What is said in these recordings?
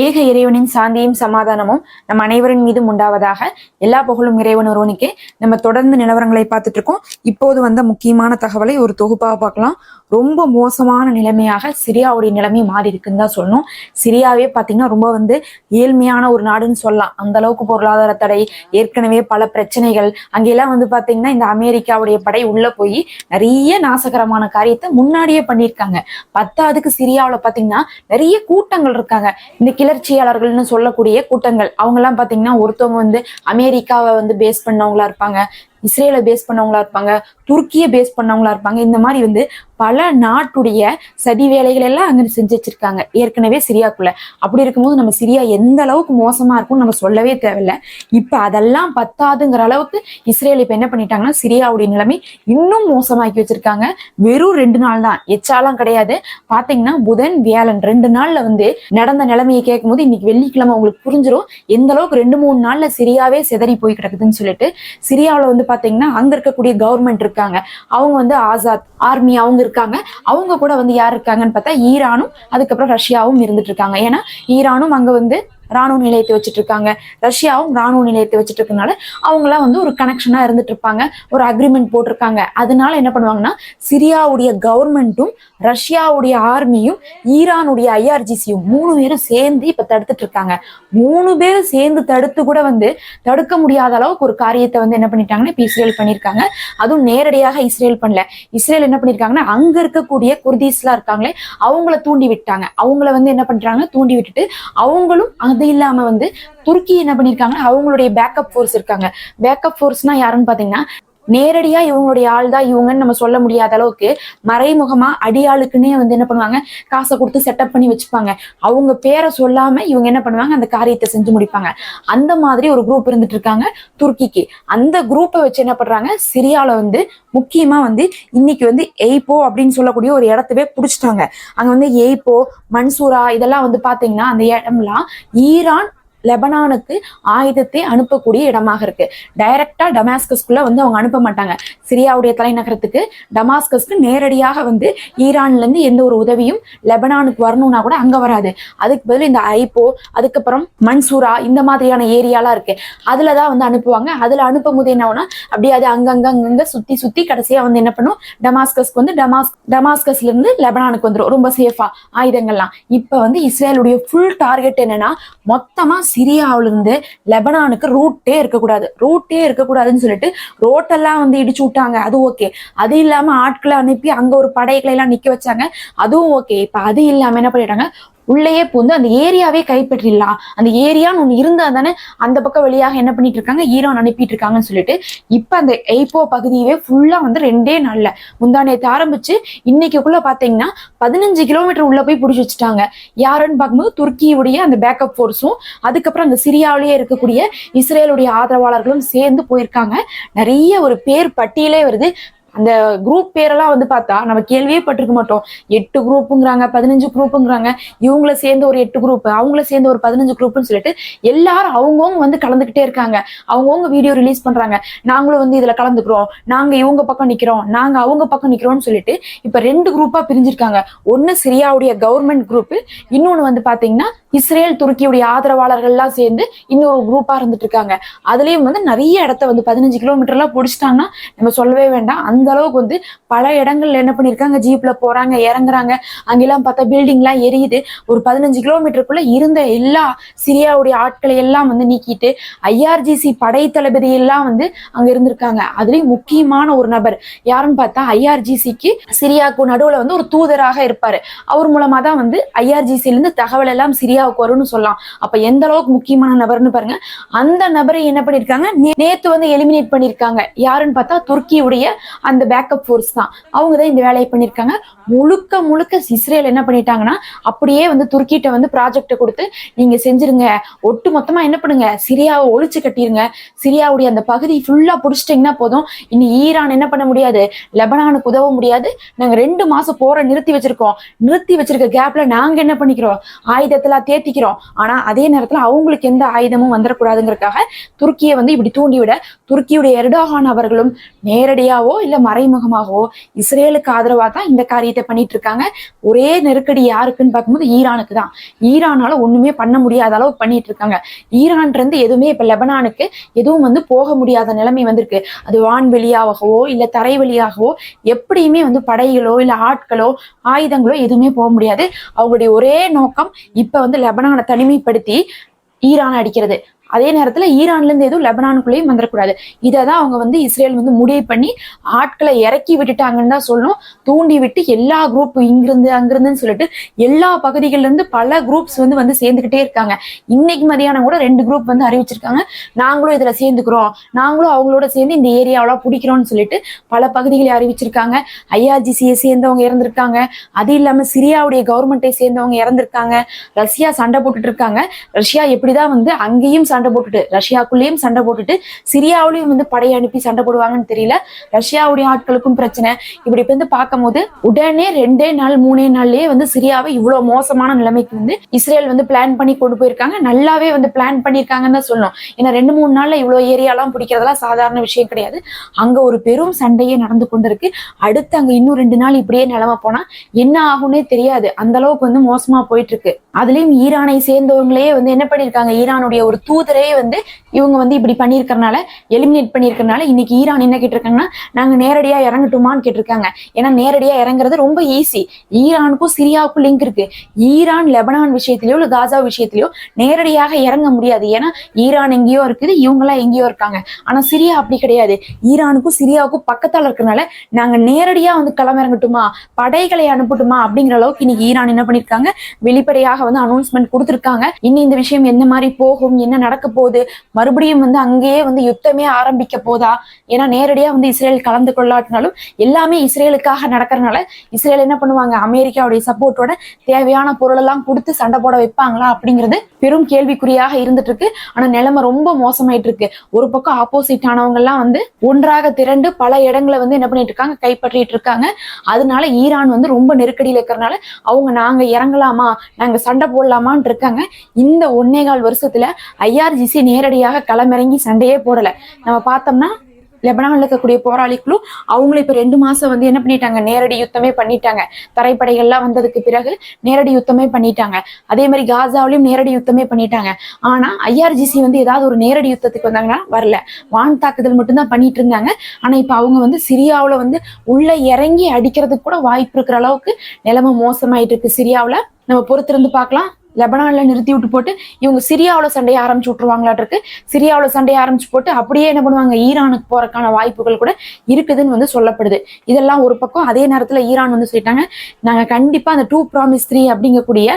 ஏக இறைவனின் சாந்தியும் சமாதானமும் நம் அனைவரின் மீதும் உண்டாவதாக எல்லா புகழும் இறைவன் ஒருவனுக்கே. நம்ம தொடர்ந்து நிலவரங்களை பார்த்துட்டு இருக்கோம். இப்போது வந்த முக்கியமான தகவலை ஒரு தொகுப்பாக பார்க்கலாம். ரொம்ப மோசமான நிலைமையாக சிரியாவுடைய நிலைமை மாறி இருக்குன்னு தான் சொல்லணும். சிரியாவே பார்த்தீங்கன்னா ரொம்ப வந்து ஏழ்மையான ஒரு நாடுன்னு சொல்லலாம். அந்த அளவுக்கு பொருளாதார தடை ஏற்கனவே பல பிரச்சனைகள். அங்கெல்லாம் வந்து பார்த்தீங்கன்னா இந்த அமெரிக்காவுடைய படை உள்ள போய் நிறைய நாசகரமான காரியத்தை முன்னாடியே பண்ணியிருக்காங்க. பத்தாவதுக்கு சிரியாவில் பார்த்தீங்கன்னா நிறைய கூட்டங்கள் இருக்காங்க. இன்னைக்கு கிளர்ச்சியாளர்கள்னு சொல்லக்கூடிய கூட்டங்கள். அவங்கெல்லாம் பார்த்தீங்கன்னா ஒருத்தவங்க வந்து அமெரிக்காவை வந்து பேஸ் பண்ணவங்களா இருப்பாங்க. இஸ்ரேலை பேஸ் பண்ணவங்களா இருப்பாங்க துருக்கியை பேஸ் பண்ணவங்களா இருப்பாங்க. இந்த மாதிரி வந்து பல நாட்டுடைய சதி வேலைகள் எல்லாம் அங்க செஞ்சு வச்சிருக்காங்க. ஏற்கனவே சிரியாக்குள்ள. அப்படி இருக்கும்போது நம்ம சிரியா எந்த அளவுக்கு மோசமா இருக்கும்னு நம்ம சொல்லவே தேவையில்ல. இப்ப அதெல்லாம் பத்தாதுங்கிற அளவுக்கு இஸ்ரேல் இப்ப என்ன பண்ணிட்டாங்கன்னா சிரியாவுடைய நிலைமை இன்னும் மோசமாக்கி வச்சிருக்காங்க. வெறும் ரெண்டு நாள் தான். எச்சாலாம் கிடையாது. பாத்தீங்கன்னா புதன் வியாழன் ரெண்டு நாள்ல வந்து நடந்த நிலைமையை கேட்கும்போது இன்னைக்கு வெள்ளிக்கிழமை உங்களுக்கு புரிஞ்சிடும் எந்த அளவுக்கு ரெண்டு மூணு நாள்ல சிரியாவே சிதறி போய் கிடக்குதுன்னு சொல்லிட்டு சிரியாவில் வந்து பாத்தீங்கன்னா அங்க இருக்கக்கூடிய கவர்மெண்ட் இருக்காங்க. அவங்க வந்து ஆசாத் ஆர்மி அவங்க இருக்காங்க. அவங்க கூட வந்து யார் இருக்காங்கன்னு பார்த்தா ஈரானும் அதுக்கப்புறம் ரஷ்யாவும் இருந்துட்டு இருக்காங்க. ஏன்னா ஈரானும் அங்க வந்து ராணுவ நிலையத்தை வச்சுட்டு இருக்காங்க. ரஷ்யாவும் ராணுவ நிலையத்தை வச்சுட்டு இருக்கனால அவங்களாம் வந்து ஒரு கனெக்ஷனா இருந்துட்டு இருப்பாங்க. ஒரு அக்ரிமெண்ட் போட்டிருக்காங்க. அதனால என்ன பண்ணுவாங்கன்னா சிரியாவுடைய கவர்மெண்ட்டும் ரஷ்யாவுடைய ஆர்மியும் ஈரானுடைய ஐஆர்ஜிசியும் மூணு பேரும் சேர்ந்து இப்ப தடுத்துட்டு இருக்காங்க. மூணு பேரும் சேர்ந்து தடுத்து கூட வந்து தடுக்க முடியாத அளவுக்கு ஒரு காரியத்தை வந்து என்ன பண்ணிட்டாங்கன்னா இப்ப இஸ்ரேல் பண்ணியிருக்காங்க. அதுவும் நேரடியாக இஸ்ரேல் பண்ணல. இஸ்ரேல் என்ன பண்ணிருக்காங்கன்னா அங்க இருக்கக்கூடிய குர்தீஸ்லாம் இருக்காங்களே அவங்கள தூண்டி விட்டாங்க. அவங்கள வந்து என்ன பண்றாங்க தூண்டி விட்டுட்டு அவங்களும் அது இல்லாம வந்து துருக்கி என்ன பண்ணிருக்காங்கன்னா அவங்களுடைய பேக்கப் ஃபோர்ஸ் இருக்காங்க. பேக்கப் ஃபோர்ஸ்னா யாருன்னு பாத்தீங்கன்னா நேரடியா இவங்களுடைய ஆள் தான் இவங்கன்னு நம்ம சொல்ல முடியாத அளவுக்கு மறைமுகமா அடியாளுக்குன்னே வந்து என்ன பண்ணுவாங்க? காசை கொடுத்து செட்டப் பண்ணி வச்சுப்பாங்க. அவங்க பேரை சொல்லாம இவங்க என்ன பண்ணுவாங்க? அந்த காரியத்தை செஞ்சு முடிப்பாங்க. அந்த மாதிரி ஒரு குரூப் இருந்துட்டு இருக்காங்க துருக்கிக்கு. அந்த குரூப்பை வச்சு என்ன பண்றாங்க? சிரியால வந்து முக்கியமா வந்து இன்னைக்கு வந்து எய்போ அப்படின்னு சொல்லக்கூடிய ஒரு இடத்தவே பிடிச்சிட்டாங்க. அங்க வந்து எய்போ மன்சூரா இதெல்லாம் வந்து பாத்தீங்கன்னா அந்த இடம்லாம் ஈரான் லெபனானுக்கு ஆயுதத்தை அனுப்பக்கூடிய இடமாக இருக்கு. டைரக்டா டமாஸ்கஸ்குள்ள வந்து அவங்க அனுப்ப மாட்டாங்க. சிரியாவுடைய தலைநகரத்துக்கு டமாஸ்கஸ்க்கு நேரடியாக வந்து ஈரான்ல இருந்து எந்த ஒரு உதவியும் லெபனானுக்கு வரணும்னா கூட அங்க வராது. அதுக்கு பதில் இந்த ஐப்போ அதுக்கப்புறம் மன்சூரா இந்த மாதிரியான ஏரியாலாம் இருக்கு. அதுலதான் வந்து அனுப்புவாங்க. அதுல அனுப்பும் போது என்ன ஆகும்னா அப்படியே அது அங்கங்க அங்கங்க சுத்தி சுத்தி கடைசியா வந்து என்ன பண்ணும்? டமாஸ்கஸ்க்கு வந்து டமாஸ் டமாஸ்கஸ்ல இருந்து லெபனானுக்கு வந்துடும் ரொம்ப சேஃபா ஆயுதங்கள்லாம். இப்ப வந்து இஸ்ரேலுடைய ஃபுல் டார்கெட் என்னன்னா மொத்தமா சிரியாவுல இருந்து லெபனானுக்கு ரூட்டே இருக்கக்கூடாது. ரூட்டே இருக்கக்கூடாதுன்னு சொல்லிட்டு ரோட்டெல்லாம் வந்து இடிச்சு விட்டாங்க. அது ஓகே அது இல்லாம ஆட்களை அனுப்பி அங்கே ஒரு படைகளை எல்லாம் நிக்க வச்சாங்க. அதுவும் ஓகே இப்ப அது இல்லாம என்ன பண்ணிட்டாங்க? உள்ளேயே பூந்து அந்த ஏரியாவே கைப்பற்றிடலாம். அந்த ஏரியான்னு ஒண்ணு இருந்தா தானே அந்த பக்கம் வழியாக என்ன பண்ணிட்டு இருக்காங்க? ஈரான் அனுப்பிட்டு இருக்காங்கன்னு சொல்லிட்டு இப்ப அந்த எய்போ பகுதியவே ஃபுல்லா வந்து ரெண்டே நாள்ல முந்தானியத்தை ஆரம்பிச்சு இன்னைக்குள்ள பாத்தீங்கன்னா பதினஞ்சு கிலோமீட்டர் உள்ள போய் பிடிச்சி வச்சுட்டாங்க. யாருன்னு பார்க்கும்போது துருக்கியுடைய அந்த பேக்கப் ஃபோர்ஸும் அதுக்கப்புறம் அந்த சிரியாவிலேயே இருக்கக்கூடிய இஸ்ரேலுடைய ஆதரவாளர்களும் சேர்ந்து போயிருக்காங்க. நிறைய ஒரு பேர் பட்டியலே வருது. அந்த குரூப் பேரெல்லாம் வந்து பார்த்தா நம்ம கேள்வியே பட்டிருக்க மாட்டோம். எட்டு குரூப்புங்கிறாங்க பதினஞ்சு குரூப்புங்கிறாங்க இவங்கள சேர்ந்த ஒரு எட்டு குரூப் அவங்கள சேர்ந்த ஒரு பதினஞ்சு குரூப்னு சொல்லிட்டு எல்லாரும் அவங்கவுங்க வந்து கலந்துக்கிட்டே இருக்காங்க. அவங்கவுங்க வீடியோ ரிலீஸ் பண்றாங்க. நாங்களும் வந்து இதுல கலந்துக்கிறோம். நாங்க இவங்க பக்கம் நிக்கிறோம். நாங்க அவங்க பக்கம் நிக்கிறோம்னு சொல்லிட்டு இப்ப ரெண்டு குரூப்பா பிரிஞ்சிருக்காங்க. ஒன்னு சிரியாவுடைய கவர்மெண்ட் குரூப் இன்னொன்னு வந்து பாத்தீங்கன்னா இஸ்ரேல் துருக்கியுடைய ஆதரவாளர்கள்லாம் சேர்ந்து இன்னொரு குரூப்பா இருந்துட்டு இருக்காங்க. அதுலயும் வந்து நிறைய இடத்த வந்து பதினஞ்சு கிலோமீட்டர்லாம் பிடிச்சிட்டாங்கன்னா நம்ம சொல்லவே வேண்டாம். அந்த அளவுக்கு வந்து பல இடங்கள்ல என்ன பண்ணிருக்காங்க? ஜீப்ல போறாங்க இறங்குறாங்க. அங்கெல்லாம் பார்த்தா பில்டிங்லாம் எரியுது. ஒரு பதினஞ்சு கிலோமீட்டருக்குள்ள இருந்த எல்லா சிரியாவுடைய ஆட்களை எல்லாம் வந்து நீக்கிட்டு ஐஆர்ஜிசி படை தளபதி எல்லாம் வந்து அங்க இருந்திருக்காங்க. அதுலயும் முக்கியமான ஒரு நபர். யாருன்னு பார்த்தா ஐஆர்ஜிசிக்கு சிரியாவுக்கு நடுவுல வந்து ஒரு தூதராக இருப்பாரு. அவர் மூலமா தான் வந்து ஐஆர்ஜிசில இருந்து தகவல் எல்லாம் சிரியாவுக்கு வரும்னு சொல்லலாம். அப்ப எந்த அளவுக்கு முக்கியமான நபர்னு பாருங்க. அந்த நபரை என்ன பண்ணிருக்காங்க? நேத்து வந்து எலிமினேட் பண்ணிருக்காங்க. யாருன்னு பார்த்தா துருக்கியுடைய அந்த பேக்கப் ஃபோர்ஸ் தான். அவங்க தான் இந்த வேலையை பண்ணிருக்காங்க முழுக்க முழுக்க இஸ்ரேல் என்ன பண்ணிட்டாங்கன்னா அப்படியே வந்து துருக்கிட்ட வந்து ப்ராஜெக்டை கொடுத்து நீங்க செஞ்சிருங்க. ஒட்டு மொத்தமா என்ன பண்ணுங்க? சிரியாவை ஒழிச்சு கட்டிருங்க. சிரியாவுடைய அந்த பகுதி ஃபுல்லா புடிச்சிட்டிங்கன்னா போதும். இனி ஈரான் என்ன பண்ண முடியாது? லெபனானுக்கு உதவ முடியாது. நாங்க ரெண்டு மாசம் போற நிறுத்தி வச்சிருக்கோம். நிறுத்தி வச்சிருக்க கேப்ல நாங்க என்ன பண்ணிக்கிறோம்? ஆயுதத்தெல்லாம் தேத்திக்கிறோம். ஆனா அதே நேரத்துல அவங்களுக்கு எந்த ஆயுதமும் வந்துடக்கூடாதுங்கிறதுக்காக துருக்கியை வந்து இப்படி தூண்டி விட துருக்கியுடைய எர்டோகான் அவர்களும் நேரடியாவோ இல்ல மறைமுகமாகவோ இஸ்ரேலுக்கு ஆதரவா தான் இந்த காரியத்தை பண்ணிட்டு இருக்காங்க. ஒரே நெருக்கடி யாருக்குன்னு பார்க்கும்போது ஈரானுக்கு தான். ஈரானால ஒண்ணுமே பண்ண முடியாத அளவுக்கு பண்ணிட்டு இருக்காங்க. ஈரான் இருந்து எதுவுமே இப்ப லெபனானுக்கு எதுவும் வந்து போக முடியாத நிலைமை வந்திருக்கு. அது வான்வெளியாகவோ இல்ல தரை வழியாகவோ எப்படியுமே வந்து படைகளோ இல்ல ஆட்களோ ஆயுதங்களோ எதுவுமே போக முடியாது. அவங்களுடைய ஒரே நோக்கம் இப்ப வந்து லெபனானை தனிமைப்படுத்தி ஈரான் அடிக்கிறது. அதே நேரத்துல ஈரான்ல இருந்து எதுவும் லெபனானுக்குள்ளேயும் வந்துடக்கூடாது இதை தான் அவங்க வந்து இஸ்ரேல் வந்து முடிவு பண்ணி ஆட்களை இறக்கி விட்டுட்டாங்கன்னு தான் சொல்லணும். தூண்டி விட்டு எல்லா குரூப் இங்கிருந்து அங்கிருந்துன்னு சொல்லிட்டு எல்லா பகுதிகள்ல இருந்து பல குரூப்ஸ் வந்து வந்து சேர்ந்துக்கிட்டே இருக்காங்க. இன்னைக்கு மதியானம் கூட ரெண்டு குரூப் வந்து அறிவிச்சிருக்காங்க. நாங்களும் இதுல சேர்ந்துக்கிறோம். நாங்களும் அவங்களோட சேர்ந்து இந்த ஏரியாவெல்லாம் பிடிக்கிறோம்னு சொல்லிட்டு பல பகுதிகளை அறிவிச்சிருக்காங்க. ஐஆர்ஜிசியை சேர்ந்தவங்க இறந்திருக்காங்க. அது இல்லாம சிரியாவுடைய கவர்மெண்ட்டை சேர்ந்தவங்க இறந்திருக்காங்க. ரஷ்யா சண்டை போட்டுட்டு இருக்காங்க. ரஷ்யா எப்படிதான் வந்து அங்கேயும் சண்டை சண்டை போட்டுட்டு ரஷ்யாக்குள்ளேயும் சண்டை போட்டுட்டு சிரியாவுலயும் வந்து படை அனுப்பி சண்டை போடுவாங்கன்னு தெரியல. ரஷ்யாவுடைய ஆட்களுக்கும் பிரச்சனை. இப்படி இப்ப வந்து பார்க்கும்போது உடனே ரெண்டே நாள் மூணே நாள்லயே வந்து சிரியாவை இவ்வளவு மோசமான நிலைமைக்கு வந்து இஸ்ரேல் வந்து பிளான் பண்ணி கொண்டு போயிருக்காங்க. நல்லாவே வந்து பிளான் பண்ணியிருக்காங்கன்னு தான் சொல்லணும். ஏன்னா ரெண்டு மூணு நாள்ல இவ்வளவு ஏரியாலாம் பிடிக்கிறதெல்லாம் சாதாரண விஷயம் கிடையாது. அங்க ஒரு பெரும் சண்டையே நடந்து கொண்டிருக்கு. அடுத்து அங்க இன்னும் ரெண்டு நாள் இப்படியே நிலைமை போனா என்ன ஆகும்னே தெரியாது. அந்த அளவுக்கு வந்து மோசமா போயிட்டு இருக்கு. அதுலயும் ஈரானை சேர்ந்தவங்களே வந்து என்ன பண்ணிருக்காங்க? ஈரானுடைய ஒரு தூதரே வந்து இவங்க வந்து இப்படி பண்ணியிருக்கறனால எலிமினேட் பண்ணியிருக்கறனால இன்னைக்கு ஈரான் என்ன கேட்டிருக்காங்கன்னா நாங்க நேரடியா இறங்கட்டுமான்னு கேட்டிருக்காங்க. ஏன்னா நேரடியா இறங்குறது ரொம்ப ஈஸி ஈரானுக்கும் சிரியாவுக்கும் லிங்க் இருக்கு. ஈரான் லெபனான் விஷயத்திலயோ இல்ல காசா விஷயத்திலயோ நேரடியாக இறங்க முடியாது. ஏன்னா ஈரான் எங்கேயோ இருக்குது இவங்கெல்லாம் எங்கேயோ இருக்காங்க. ஆனா சிரியா அப்படி கிடையாது. ஈரானுக்கும் சிரியாவுக்கும் பக்கத்தால இருக்கறனால நாங்க நேரடியா வந்து களமிறங்கட்டுமா? படைகளை அனுப்பட்டுமா? அப்படிங்கிற அளவுக்கு இன்னைக்கு ஈரான் என்ன பண்ணிருக்காங்க? வெளிப்படையாக வந்து அனௌன்ஸ்மெண்ட் கொடுத்துருக்காங்க. இனி இந்த விஷயம் என்ன மாதிரி போகும் என்ன நடக்க போகுது மறுபடியும் வந்து அங்கேயே வந்து யுத்தமே ஆரம்பிக்க போதா? ஏன்னா நேரடியா வந்து இஸ்ரேல் கலந்து கொள்ளாட்டினாலும் எல்லாமே இஸ்ரேலுக்காக நடக்கிறனால இஸ்ரேல் என்ன பண்ணுவாங்க? அமெரிக்காவுடைய சப்போர்ட்டோட தேவையான பொருள் எல்லாம் கொடுத்து சண்டை போட வைப்பாங்களா? அப்படிங்கிறது பெரும் கேள்விக்குறியாக இருந்துட்டு இருக்கு ஆனா நிலைமை ரொம்ப மோசமாயிட்டு இருக்கு ஒரு பக்கம் ஆப்போசிட் ஆனவங்க எல்லாம் வந்து ஒன்றாக திரண்டு பல இடங்களை வந்து என்ன பண்ணிட்டு இருக்காங்க கைப்பற்றிட்டு இருக்காங்க அதனால ஈரான் வந்து ரொம்ப நெருக்கடியில் இருக்கிறனால அவங்க நாங்க இறங்கலாமா? நாங்க சண்டை போடலாமான்னு இருக்காங்க. இந்த ஒன்னே கால் வருஷத்துல ஐஆர்ஜிசி நேரடியாக களமிறங்கி சண்டையே போடல. நம்ம பார்த்தோம்னா லெபனானில் இருக்கக்கூடிய போராளிகளும் அவங்களும் இப்ப ரெண்டு மாசம் வந்து என்ன பண்ணிட்டாங்க? நேரடி யுத்தமே பண்ணிட்டாங்க. தரைப்படைகள்லாம் வந்ததுக்கு பிறகு நேரடி யுத்தமே பண்ணிட்டாங்க. அதே மாதிரி காசாவிலையும் நேரடி யுத்தமே பண்ணிட்டாங்க. ஆனா ஐஆர்ஜிசி வந்து ஏதாவது ஒரு நேரடி யுத்தத்துக்கு வந்தாங்கன்னா வரல. வான் தாக்குதல் மட்டும்தான் பண்ணிட்டு இருந்தாங்க. ஆனா இப்ப அவங்க வந்து சிரியாவில் வந்து உள்ள இறங்கி அடிக்கிறதுக்கு கூட வாய்ப்பு இருக்கிற அளவுக்கு நிலைமை மோசமாயிட்டு இருக்கு. சிரியாவுல நம்ம பொறுத்திருந்து பார்க்கலாம். லெபனான்ல நிறுத்தி விட்டு போட்டு இவங்க சிரியாவுல சண்டையை ஆரம்பிச்சு விட்டுருவாங்களாட்டு இருக்கு சிரியாவில் சண்டையை ஆரம்பிச்சு போட்டு அப்படியே என்ன பண்ணுவாங்க? ஈரானுக்கு போறதுக்கான வாய்ப்புகள் கூட இருக்குதுன்னு வந்து சொல்லப்படுது. இதெல்லாம் ஒரு பக்கம் அதே நேரத்துல ஈரான் வந்து சொல்லிட்டாங்க நாங்க கண்டிப்பாக அந்த டூ ப்ராமிஸ் த்ரீ அப்படிங்கக்கூடிய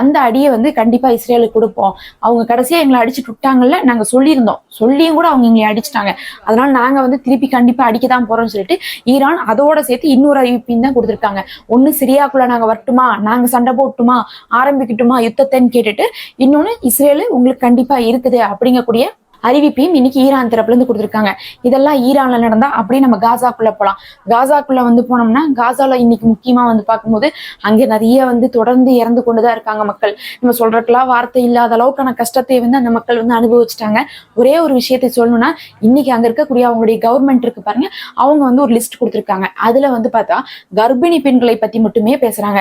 அந்த அடியை வந்து கண்டிப்பா இஸ்ரேலுக்கு கொடுப்போம். அவங்க கடைசியா எங்களை அடிச்சுட்டு விட்டாங்கல்ல நாங்க சொல்லியிருந்தோம். சொல்லியும் கூட அவங்க எங்களை அடிச்சிட்டாங்க. அதனால நாங்க வந்து திருப்பி கண்டிப்பாக அடிக்க தான் போறோம்னு சொல்லிட்டு ஈரான் அதோட சேர்த்து இன்னொரு அறிவிப்பையும் தான் கொடுத்துருக்காங்க. ஒண்ணு சிரியாக்குள்ள நாங்க வரட்டுமா? நாங்க சண்டை போட்டுமா? ஆரம்பிக்கட்டுமா? யுத்தத்தைன்னு கேட்டுட்டு இன்னொன்னு இஸ்ரேலு உங்களுக்கு கண்டிப்பா இருக்குது அப்படிங்கக்கூடிய அறிவிப்பையும் இன்னைக்கு ஈரான் தரப்புலேருந்து கொடுத்துருக்காங்க. இதெல்லாம் ஈரான்ல நடந்தா அப்படியே நம்ம காசாக்குள்ள போகலாம் காசாக்குள்ள வந்து போனோம்னா காசால இன்னைக்கு முக்கியமா வந்து பார்க்கும்போது அங்கே நிறைய வந்து தொடர்ந்து இறந்து கொண்டுதான் இருக்காங்க மக்கள். நம்ம சொல்றதுக்கெல்லாம் வார்த்தை இல்லாத அளவுக்கான கஷ்டத்தை வந்து அந்த மக்கள் வந்து அனுபவிச்சிட்டாங்க. ஒரே ஒரு விஷயத்தை சொல்லணும்னா இன்னைக்கு அங்க இருக்கக்கூடிய அவங்களுடைய கவர்மெண்ட் இருக்கு பாருங்க. அவங்க வந்து ஒரு லிஸ்ட் கொடுத்துருக்காங்க. அதுல வந்து பார்த்தா கர்ப்பிணி பெண்களை பத்தி மட்டுமே பேசுறாங்க.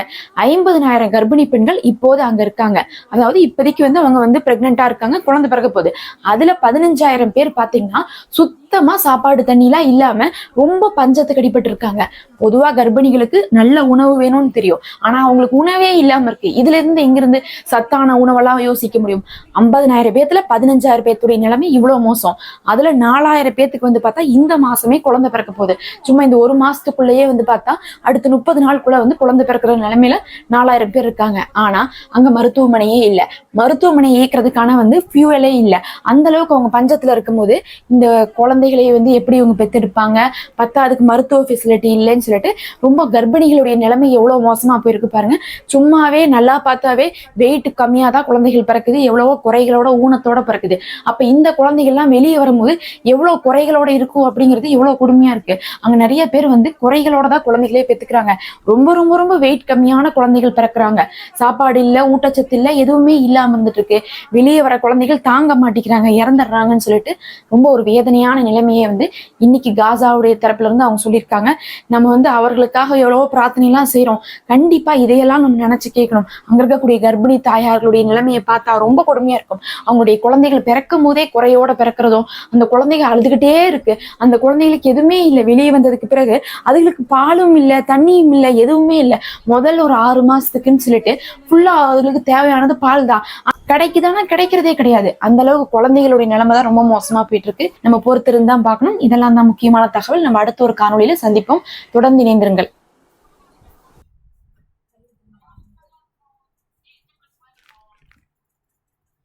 ஐம்பதுனாயிரம் கர்ப்பிணி பெண்கள் இப்போது அங்க இருக்காங்க. அதாவது இப்போதைக்கு வந்து அவங்க வந்து பிரெக்னெண்டா இருக்காங்க. குழந்தை பிறக்க போகுது. அதுல பதினஞ்சாயிரம் பேர் பாத்தீங்கன்னா சுத்தமா சாப்பாடு தண்ணிலாம் இல்லாம ரொம்ப பஞ்சத்துக்கு அடிபட்டு இருக்காங்க பொதுவா கர்ப்பிணிகளுக்கு நல்ல உணவு வேணும்னு தெரியும். ஆனா அவங்களுக்கு உணவே இல்லாம இருக்கு. இதுல இருந்து எங்கிருந்து சத்தான உணவெல்லாம் யோசிக்க முடியும்? ஐம்பதனாயிரம் பேத்துல பதினஞ்சாயிரம் பேர்த்துடைய நிலைமை இவ்வளவு மோசம். அதுல நாலாயிரம் பேத்துக்கு வந்து பார்த்தா இந்த மாசமே குழந்தை பிறக்க போகுது. சும்மா இந்த ஒரு மாசத்துக்குள்ளேயே வந்து பார்த்தா அடுத்த முப்பது நாளுக்குள்ள வந்து குழந்தை பிறக்கிற நிலைமையில நாலாயிரம் பேர் இருக்காங்க. ஆனா அங்க மருத்துவமனையே இல்ல. மருத்துவமனை இயக்கிறதுக்கான வந்து ஃபியூவலே இல்ல. அந்த அளவுக்கு அவங்க பஞ்சத்துல இருக்கும்போது இந்த குழந்தைகளை வந்து எப்படி இவங்க பெத்தெடுப்பாங்க? பத்தாவதுக்கு மருத்துவ ஃபெசிலிட்டி இல்லைன்னு சொல்லிட்டு ரொம்ப கர்ப்பிணிகளுடைய நிலைமை எவ்வளவு மோசமா போயிருக்கு பாருங்க. சும்மாவே நல்லா பார்த்தாவே வெயிட் கம்மியா தான் குழந்தைகள் பிறக்குது. எவ்வளவோ குறைகளோட ஊனத்தோட பிறக்குது. அப்ப இந்த குழந்தைகள்லாம் வெளியே வரும்போது எவ்வளவு குறைகளோட இருக்கும் அப்படிங்கிறது எவ்வளவு கொடுமையா இருக்கு. அங்க நிறைய பேர் வந்து குறைகளோட தான் குழந்தைகளே பெத்துக்கிறாங்க. ரொம்ப ரொம்ப ரொம்ப வெயிட் கம்மியான குழந்தைகள் பிறக்குறாங்க. சாப்பாடு இல்ல ஊட்டச்சத்து இல்ல எதுவுமே இல்லாம இருந்துட்டு இருக்கு. வெளியே வர குழந்தைகள் தாங்க மாட்டேங்கிறாங்க. இறந்த இறந்துடுறாங்கன்னு சொல்லிட்டு ரொம்ப ஒரு வேதனையான நிலைமையை வந்து இன்னைக்கு காசாவுடைய தரப்புல இருந்து அவங்க சொல்லியிருக்காங்க. நம்ம வந்து அவர்களுக்காக எவ்வளவோ பிரார்த்தனைலாம் செய்யறோம் கண்டிப்பா இதையெல்லாம் நம்ம நினைச்சு கேட்கணும். அங்க இருக்கக்கூடிய கர்ப்பிணி தாயார்களுடைய நிலைமையை பார்த்தா ரொம்ப கொடுமையா இருக்கும். அவங்களுடைய குழந்தைகள் பிறக்கும் போதே குறையோட பிறக்கிறதும் அந்த குழந்தைகள் அழுதுகிட்டே இருக்கு. அந்த குழந்தைகளுக்கு எதுவுமே இல்லை. வெளியே வந்ததுக்கு பிறகு அதுகளுக்கு பாலும் இல்லை தண்ணியும் இல்லை எதுவுமே இல்லை. முதல் ஒரு ஆறு மாசத்துக்குன்னு சொல்லிட்டு ஃபுல்லா அதுகளுக்கு தேவையானது பால் தான் கிடைக்குதானா? கிடைக்கிறதே கிடையாது. அந்த அளவுக்கு குழந்தைகளுடைய நிலைமை தான் ரொம்ப மோசமா போயிட்டு இருக்கு நம்ம பொறுத்திருந்து தான் பார்க்கணும். இதெல்லாம் தான் முக்கியமான தகவல். நம்ம அடுத்த ஒரு காணொலியில சந்திப்போம். தொடர்ந்து இணைந்திருங்கள்.